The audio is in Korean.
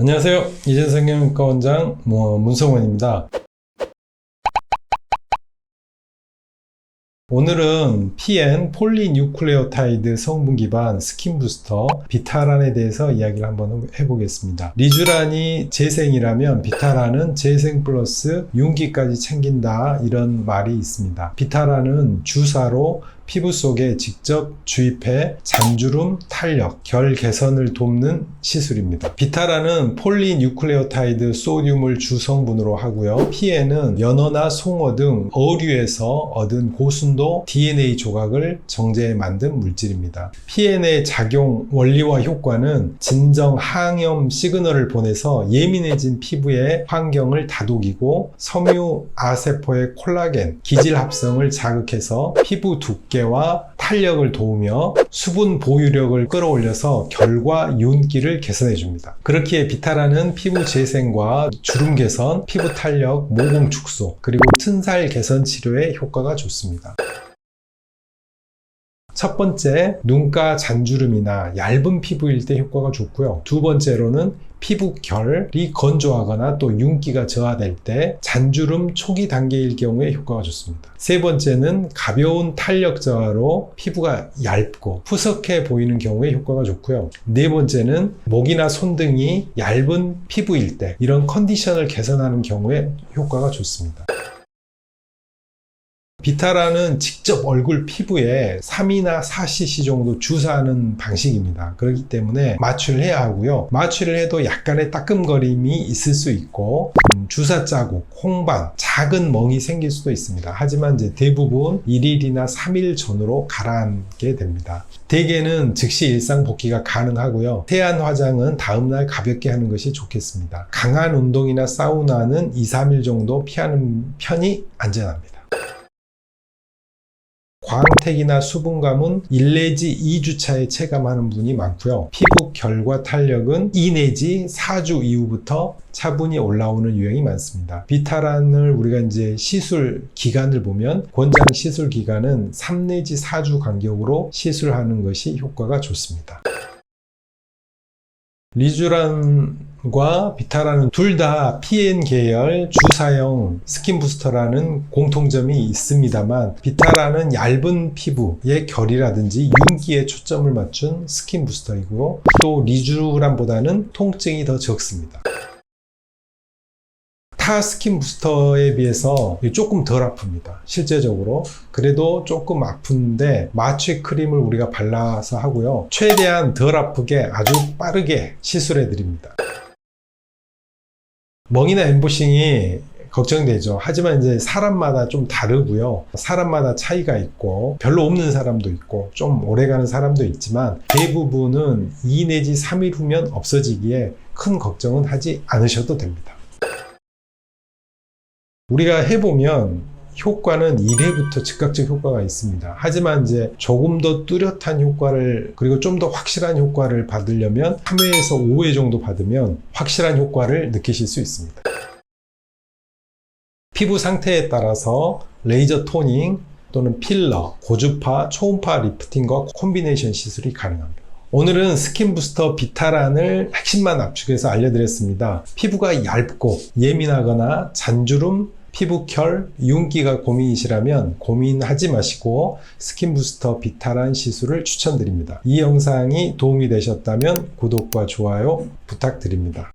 안녕하세요. 이재성 경영과 원장 뭐, 문성원입니다. 오늘은 PN 폴리뉴클레오타이드 성분 기반 스킨 부스터 비타란에 대해서 이야기를 한번 해보겠습니다. 리쥬란이 재생이라면 비타란은 재생 플러스 윤기까지 챙긴다 이런 말이 있습니다. 비타란은 주사로 피부 속에 직접 주입해 잔주름, 탄력, 결 개선을 돕는 시술입니다. 비타라는 폴리뉴클레오타이드 소듐을 주성분으로 하고요. 피에는 연어나 송어 등 어류에서 얻은 고순도 DNA 조각을 정제해 만든 물질입니다. PN의 작용 원리와 효과는 진정 항염 시그널을 보내서 예민해진 피부의 환경을 다독이고 섬유 아세포의 콜라겐, 기질 합성을 자극해서 피부 두께 와 탄력을 도우며 수분 보유력을 끌어올려서 결과 윤기를 개선해 줍니다. 그렇기에 비타라는 피부 재생과 주름 개선, 피부 탄력, 모공 축소, 그리고 튼살 개선 치료에 효과가 좋습니다. 첫 번째, 눈가 잔주름이나 얇은 피부일 때 효과가 좋고요. 두 번째로는 피부 결이 건조하거나 또 윤기가 저하될 때 잔주름 초기 단계일 경우에 효과가 좋습니다. 세 번째는 가벼운 탄력 저하로 피부가 얇고 푸석해 보이는 경우에 효과가 좋고요. 네 번째는 목이나 손 등이 얇은 피부일 때 이런 컨디션을 개선하는 경우에 효과가 좋습니다. 비타라는 직접 얼굴 피부에 3이나 4cc 정도 주사하는 방식입니다. 그렇기 때문에 마취를 해야 하고요. 마취를 해도 약간의 따끔거림이 있을 수 있고 음, 주사 자국, 홍반, 작은 멍이 생길 수도 있습니다. 하지만 이제 대부분 1일이나 3일 전으로 가라앉게 됩니다. 대개는 즉시 일상 복귀가 가능하고요. 태안 화장은 다음날 가볍게 하는 것이 좋겠습니다. 강한 운동이나 사우나는 2, 3일 정도 피하는 편이 안전합니다. 광택이나 수분감은 1 내지 2주차에 체감하는 분이 많고요. 피부 결과 탄력은 2 내지 4주 이후부터 차분히 올라오는 유형이 많습니다. 비타란을 우리가 이제 시술 기간을 보면 권장 시술 기간은 3 내지 4주 간격으로 시술하는 것이 효과가 좋습니다. 리쥬란과 비타라는 둘 다 PN 계열 주사형 스킨 부스터라는 공통점이 있습니다만 비타라는 얇은 피부의 결이라든지 윤기에 초점을 맞춘 스킨 부스터이고요. 또 리쥬란보다는 통증이 더 적습니다. 타 스킨 부스터에 비해서 조금 덜 아픕니다. 실제적으로. 그래도 조금 아픈데 마취 크림을 우리가 발라서 하고요. 최대한 덜 아프게 아주 빠르게 시술해 드립니다. 멍이나 엠보싱이 걱정되죠. 하지만 이제 사람마다 좀 다르고요. 사람마다 차이가 있고 별로 없는 사람도 있고 좀 오래가는 사람도 있지만 대부분은 2 내지 3일 후면 없어지기에 큰 걱정은 하지 않으셔도 됩니다. 우리가 해보면 효과는 1회부터 즉각적 효과가 있습니다. 하지만 이제 조금 더 뚜렷한 효과를 그리고 좀 더 확실한 효과를 받으려면 3회에서 5회 정도 받으면 확실한 효과를 느끼실 수 있습니다. 피부 상태에 따라서 레이저 토닝 또는 필러, 고주파, 초음파 리프팅과 콤비네이션 시술이 가능합니다. 오늘은 스킨 부스터 비타란을 핵심만 압축해서 알려드렸습니다. 피부가 얇고 예민하거나 잔주름, 피부 결, 윤기가 고민이시라면 고민하지 마시고 스킨 부스터 비타란 시술을 추천드립니다. 이 영상이 도움이 되셨다면 구독과 좋아요 부탁드립니다.